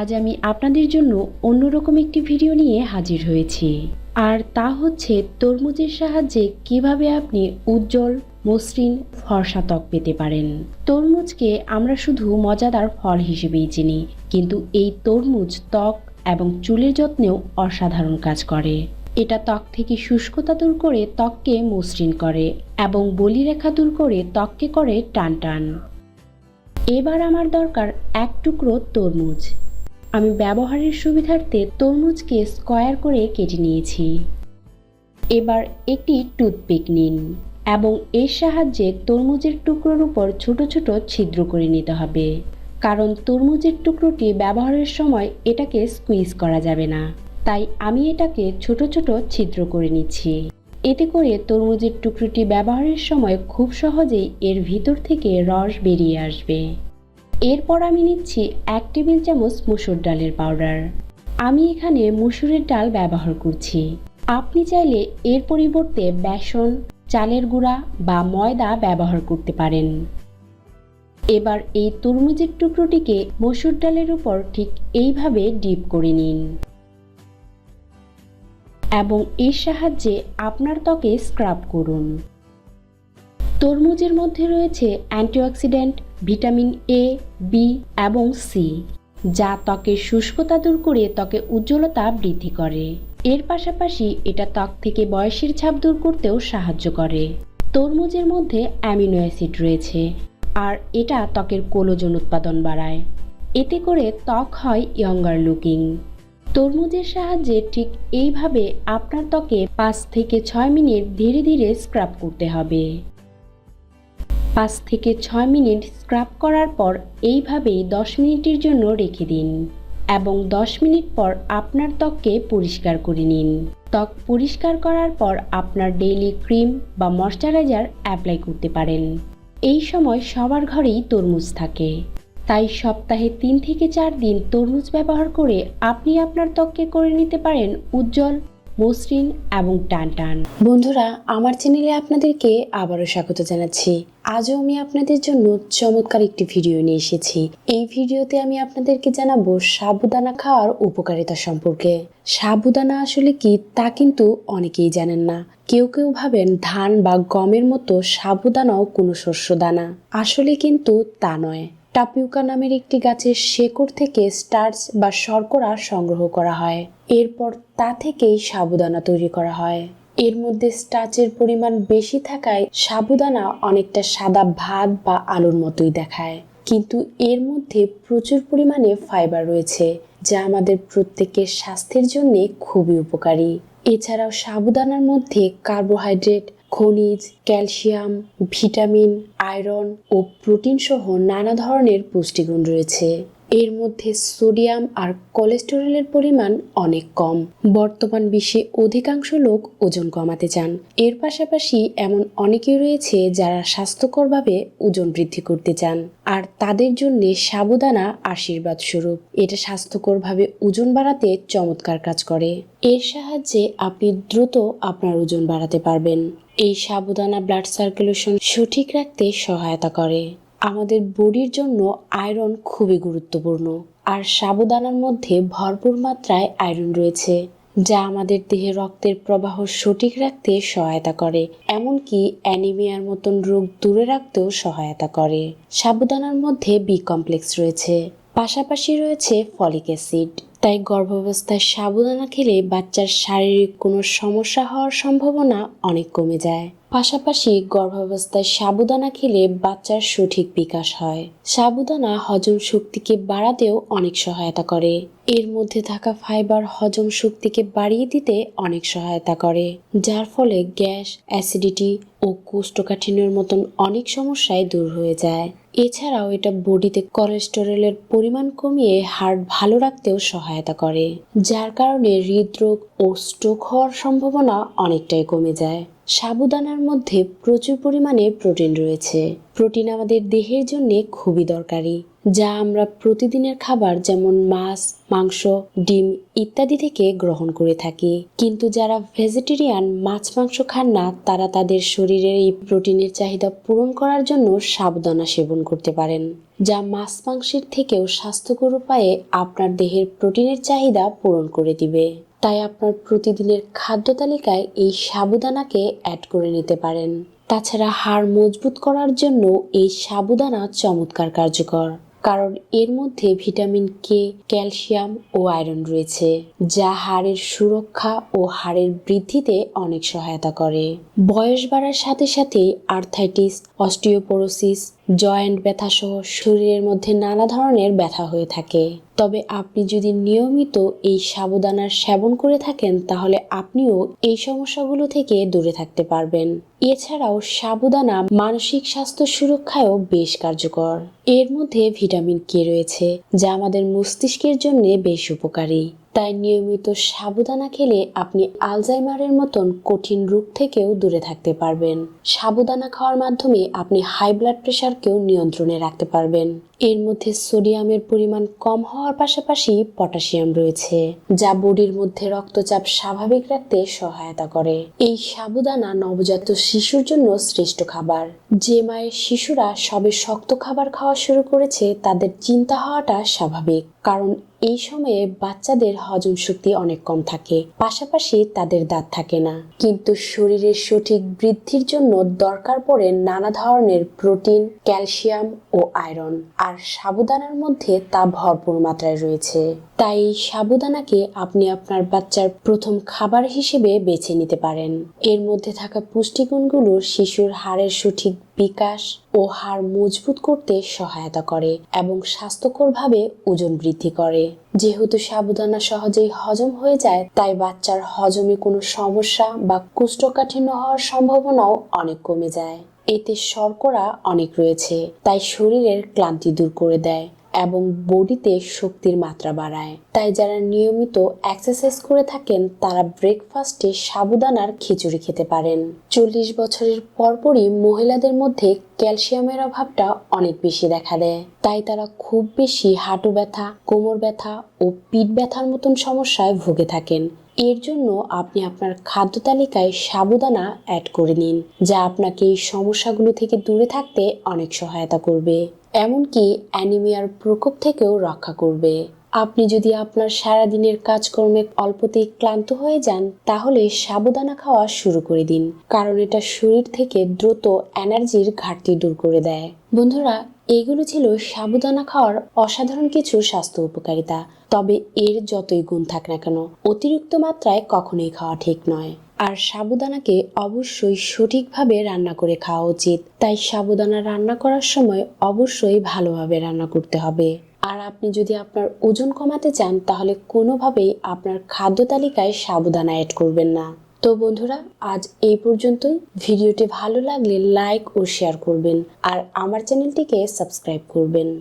আজ আমি আপনাদের জন্য অন্যরকম একটি ভিডিও নিয়ে হাজির হয়েছি। আর তা হচ্ছে তরমুজের সাহায্যে কীভাবে আপনি উজ্জ্বল, মসৃণ ফর্সা ত্বক পেতে পারেন। তরমুজকে আমরা শুধু মজাদার ফল হিসেবেই চিনি, কিন্তু এই তরমুজ ত্বক এবং চুলের যত্নেও অসাধারণ কাজ করে। এটা ত্বক থেকে শুষ্কতা দূর করে ত্বককে মসৃণ করে এবং বলিরেখা দূর করে ত্বককে করে টান টান এবার আমার দরকার এক টুকরো তরমুজ। আমি ব্যবহারের সুবিধার্থে তরমুজকে স্কয়ার করে কেটে নিয়েছি। এবার একটি টুথপিক নিন এবং এর সাহায্যে তরমুজের টুকরোর উপর ছোট ছোট ছিদ্র করে নিতে হবে। কারণ তরমুজের টুকরোটি ব্যবহারের সময় এটাকে স্কুইজ করা যাবে না। তাই আমি এটাকে ছোট ছোট ছিদ্র করে নিচ্ছি। এতে করে তরমুজের টুকরোটি ব্যবহারের সময় খুব সহজেই এর ভিতর থেকে রস বেরিয়ে আসবে। এরপর আমি নিচ্ছি এক টেবিল চামচ মুসুর ডালের পাউডার। আমি এখানে মুসুরের ডাল ব্যবহার করছি। আপনি চাইলে এর পরিবর্তে বেসন, চালের গুঁড়া বা ময়দা ব্যবহার করতে পারেন। এবার এই তরমুজের টুকরোটিকে মসুর ডালের উপর ঠিক এইভাবে ডিপ করে নিন। এবং এর সাহায্যে আপনার ত্বকে স্ক্রাব করুন। তরমুজের মধ্যে রয়েছে অ্যান্টিঅক্সিডেন্ট, ভিটামিন এ বি এবং সি যা ত্বকের শুষ্কতা দূর করে ত্বকে উজ্জ্বলতা বৃদ্ধি করে। এর পাশাপাশি এটা ত্বক থেকে বয়সের ছাপ দূর করতেও সাহায্য করে। তরমুজের মধ্যে অ্যামিনো অ্যাসিড রয়েছে, আর এটা ত্বকের কোলোজন উৎপাদন বাড়ায়। এতে করে ত্বক হয় ইয়ঙ্গার লুকিং তরমুজের সাহায্যে ঠিক এইভাবে আপনার ত্বকে পাঁচ থেকে ছয় মিনিট ধীরে ধীরে স্ক্রাব করতে হবে। পাঁচ থেকে ছয় মিনিট স্ক্রাব করার পর এইভাবেই দশ মিনিটের জন্য রেখে দিন এবং দশ মিনিট পর আপনার ত্বককে পরিষ্কার করে নিন। ত্বক পরিষ্কার করার পর আপনার ডেইলি ক্রিম বা ময়শ্চারাইজার অ্যাপ্লাই করতে পারেন। এই সময় সবার ঘরেই তরমুজ থাকে। তাই সপ্তাহে তিন থেকে চার দিন তরমুজ ব্যবহার করে আপনি আপনার ত্বককে করে নিতে পারেন উজ্জ্বল, মসৃণ এবং টান টান। বন্ধুরা, আমার চ্যানেলে আপনাদেরকে আবারও স্বাগত জানাচ্ছি। আজও আমি আপনাদের জন্য চমৎকার একটি ভিডিও নিয়ে এসেছি। এই ভিডিওতে আমি আপনাদেরকে জানাব সাবুদানা খাওয়ার উপকারিতা সম্পর্কে। সাবুদানা আসলে কি তা কিন্তু অনেকেই জানেন না। কেউ কেউ ভাবেন ধান বা গমের মতো সাবুদানাও কোনো শস্য দানা। আসলে কিন্তু তা নয়। টাপিউকা নামের একটি গাছের শেকড় থেকে স্টার্চ বা শর্করা সংগ্রহ করা হয়। এরপর তা থেকেই সাবুদানা তৈরি করা হয়। এর মধ্যে স্টাচের পরিমাণ বেশি থাকায় সাবুদানা অনেকটা সাদা ভাত বা আলুর মতোই দেখায়। কিন্তু এর মধ্যে প্রচুর পরিমাণে ফাইবার রয়েছে, যা আমাদের প্রত্যেকের স্বাস্থ্যের জন্য খুবই উপকারী। এছাড়াও সাবুদানার মধ্যে কার্বোহাইড্রেট, খনিজ, ক্যালসিয়াম, ভিটামিন, আয়রন ও প্রোটিন সহ নানা ধরনের পুষ্টিগুণ রয়েছে। এর মধ্যে সোডিয়াম আর কোলেস্টেরলের পরিমাণ অনেক কম। বর্তমান বিশ্বে অধিকাংশ লোক ওজন কমাতে চান। এর পাশাপাশি এমন অনেকেই রয়েছে যারা স্বাস্থ্যকরভাবে ওজন বৃদ্ধি করতে চান। আর তাদের জন্য সাবুদানা আশীর্বাদ স্বরূপ এটা স্বাস্থ্যকরভাবে ওজন বাড়াতে চমৎকার কাজ করে। এর সাহায্যে আপনি দ্রুত আপনার ওজন বাড়াতে পারবেন। এই সাবুদানা ব্লাড সার্কুলেশন সঠিক রাখতে সহায়তা করে। আমাদের বডির জন্য আয়রন খুবই গুরুত্বপূর্ণ। আর সাবুদানার মধ্যে ভরপুর মাত্রায় আয়রন রয়েছে, যা আমাদের দেহে রক্তের প্রবাহ সঠিক রাখতে সহায়তা করে। এমনকি অ্যানিমিয়ার মতন রোগ দূরে রাখতেও সহায়তা করে। সাবুদানার মধ্যে বি কমপ্লেক্স রয়েছে, পাশাপাশি রয়েছে ফলিক অ্যাসিড। তাই গর্ভাবস্থায় সাবুদানা খেলে বাচ্চার শারীরিক কোনো সমস্যা হওয়ার সম্ভাবনা অনেক কমে যায়। পাশাপাশি গর্ভাবস্থায় সাবুদানা খেলে বাচ্চার সঠিক বিকাশ হয়। সাবুদানা হজম শক্তিকে বাড়াতেও অনেক সহায়তা করে। এর মধ্যে থাকা ফাইবার হজম শক্তিকে বাড়িয়ে দিতে অনেক সহায়তা করে, যার ফলে গ্যাস, অ্যাসিডিটি ও কোষ্ঠকাঠিন্যের মতন অনেক সমস্যায় দূর হয়ে যায়। এছাড়াও এটা বডিতে কোলেস্টেরলের পরিমাণ কমিয়ে হার্ট ভালো রাখতেও সহায়তা করে, যার কারণে হৃদরোগ ও স্ট্রোক হওয়ার সম্ভাবনা অনেকটাই কমে যায়। সাবুদানার মধ্যে প্রচুর পরিমাণে প্রোটিন রয়েছে। প্রোটিন আমাদের দেহের জন্য খুবই দরকারি, যা আমরা প্রতিদিনের খাবার যেমন মাছ, মাংস, ডিম ইত্যাদি থেকে গ্রহণ করে থাকি। কিন্তু যারা ভেজিটেরিয়ান, মাছ, মাংস খান না, তারা তাদের শরীরের এই প্রোটিনের চাহিদা পূরণ করার জন্য সাবধানা সেবন করতে পারেন, যা মাছ, মাংসের থেকেও স্বাস্থ্যকর উপায়ে আপনার দেহের প্রোটিনের চাহিদা পূরণ করে দিবে। তাই আপনার প্রতিদিনের খাদ্য তালিকায় এই সাবুদানাকে অ্যাড করে নিতে পারেন। তাছাড়া হাড় মজবুত করার জন্য এই সাবুদানা চমৎকার কার্যকর, কারণ এর মধ্যে ভিটামিন কে ক্যালসিয়াম ও আয়রন রয়েছে, যা হাড়ের সুরক্ষা ও হাড়ের বৃদ্ধিতে অনেক সহায়তা করে। বয়স বাড়ার সাথে সাথে আর্থাইটিস অস্টিওপোরোসিস জয়েন্ট ব্যথা সহ শরীরের মধ্যে নানা ধরনের ব্যথা হয়ে থাকে। তবে আপনি যদি নিয়মিত এই সাবুদানার সেবন করে থাকেন, তাহলে আপনিও এই সমস্যাগুলো থেকে দূরে থাকতে পারবেন। এছাড়াও সাবুদানা মানসিক স্বাস্থ্য সুরক্ষায়ও বেশ কার্যকর। এর মধ্যে ভিটামিন কে রয়েছে, যা আমাদের মস্তিষ্কের জন্য বেশ উপকারী। তাই নিয়মিত সাবুদানা খেলে আপনি আলজাইমারের মতন কঠিন রোগ থেকেও দূরে থাকতে পারবেন। সাবুদানা খাওয়ার মাধ্যমে আপনি হাই ব্লাড প্রেশারকেও নিয়ন্ত্রণে রাখতে পারবেন। এর মধ্যে সোডিয়ামের পরিমাণ কম হওয়ার পাশাপাশি পটাশিয়াম রয়েছে, যা বডির মধ্যে রক্তচাপ স্বাভাবিক রাখতে সহায়তা করে। এই সাবুদানা নবজাত শিশুর জন্য শ্রেষ্ঠ খাবার। যে মায়ের শিশুরা সবে শক্ত খাবার খাওয়া শুরু করেছে, তাদের চিন্তা হওয়াটা স্বাভাবিক, কারণ এই সময়ে বাচ্চাদের হজম শক্তি অনেক কম থাকে, পাশাপাশি তাদের দাঁত থাকে না। কিন্তু শরীরের সঠিক বৃদ্ধির জন্য দরকার পড়ে নানা ধরনের প্রোটিন, ক্যালসিয়াম ও আয়রন, আর সাবুদানার মধ্যে তা ভরপুর মাত্রায় রয়েছে। তাই সাবুদানাকে আপনি আপনার বাচ্চার প্রথম খাবার হিসেবে বেছে নিতে পারেন। এর মধ্যে থাকা পুষ্টিগুণগুলো শিশুর হাড়ের সঠিক বিকাশ ও হাড় মজবুত করতে সহায়তা করে এবং স্বাস্থ্যকরভাবে ওজন বৃদ্ধি করে। যেহেতু সাবুদানা সহজেই হজম হয়ে যায়, তাই বাচ্চার হজমে কোনো সমস্যা বা কোষ্ঠকাঠিন্য হওয়ার সম্ভাবনাও অনেক কমে যায়। এতে শর্করা অনেক রয়েছে, তাই শরীরের ক্লান্তি দূর করে দেয়। এবং বডিতে শক্তির মাত্রা বাড়ায়। তাই যারা নিয়মিত এক্সারসাইজ করে থাকেন, তারা ব্রেকফাস্টে সাবুদানার খিচুড়ি খেতে পারেন। চল্লিশ বছরের পরপরই মহিলাদের মধ্যে ক্যালসিয়ামের অভাবটা অনেক বেশি দেখা দেয়। তাই তারা খুব বেশি হাঁটু ব্যথা, কোমর ব্যথা ও পিঠ ব্যথার মতন সমস্যায় ভুগে থাকেন। এর জন্য আপনি আপনার খাদ্য তালিকায় সাবুদানা অ্যাড করে নিন, যা আপনাকে এই সমস্যাগুলো থেকে দূরে থাকতে অনেক সহায়তা করবে। এমনকি অ্যানিমিয়ার প্রকোপ থেকেও রক্ষা করবে। আপনি যদি আপনার সারাদিনের কাজকর্মে অল্পতেই ক্লান্ত হয়ে যান, তাহলে সাবুদানা খাওয়া শুরু করে দিন, কারণ এটা শরীর থেকে দ্রুত এনার্জির ঘাটতি দূর করে দেয়। বন্ধুরা, এগুলো ছিল সাবুদানা খাওয়ার অসাধারণ কিছু স্বাস্থ্য উপকারিতা, তবে এর যতই গুণ থাক না কেন, অতিরিক্ত মাত্রায় কখনোই খাওয়া ঠিক নয়। আর সাবুদানাকে অবশ্যই সঠিকভাবে রান্না করে খাওয়া উচিত। তাই সাবুদানা রান্না করার সময় অবশ্যই ভালোভাবে রান্না করতে হবে। আর আপনি যদি আপনার ওজন কমাতে চান, তাহলে কোনোভাবেই আপনার খাদ্য তালিকায় সাবুদানা অ্যাড করবেন না। তো বন্ধুরা, আজ এই পর্যন্তই। ভিডিওটি ভালো লাগলে লাইক ও শেয়ার করবেন। আর আমার চ্যানেলটিকে সাবস্ক্রাইব করবেন।